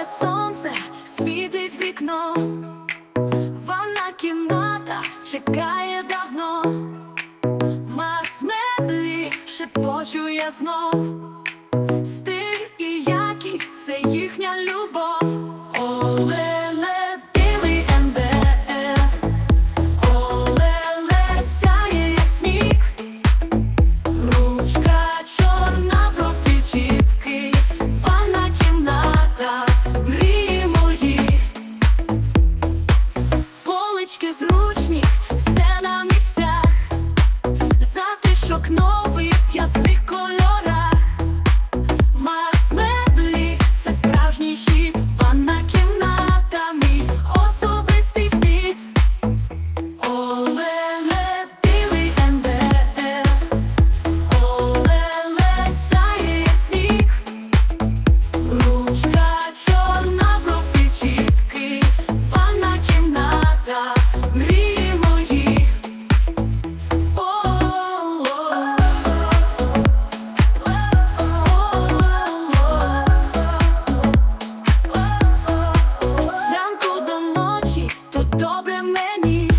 Сідає сонце, світить вікно, ванна кімната чекає давно, Марс меблі шепочує знов, в ясних кольорах. Мені.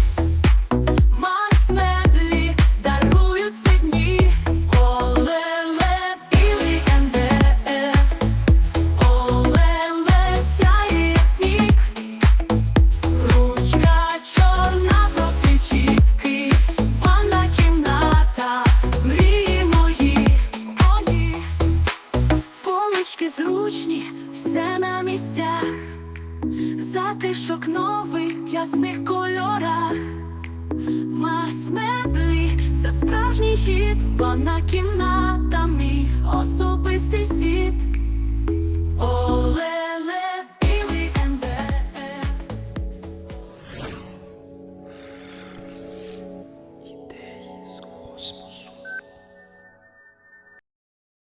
Марс меблі дарують дні. Олеле, білий Олеле, сяє як сніг. Ручка чорна, профіль чіткий. Ванна кімната, мрії мої. Мої Полички зручні, все на місцях. Затишок новий ясних кольорах, Марс меблі це справжній хід, вона кімната, мій особистий світ.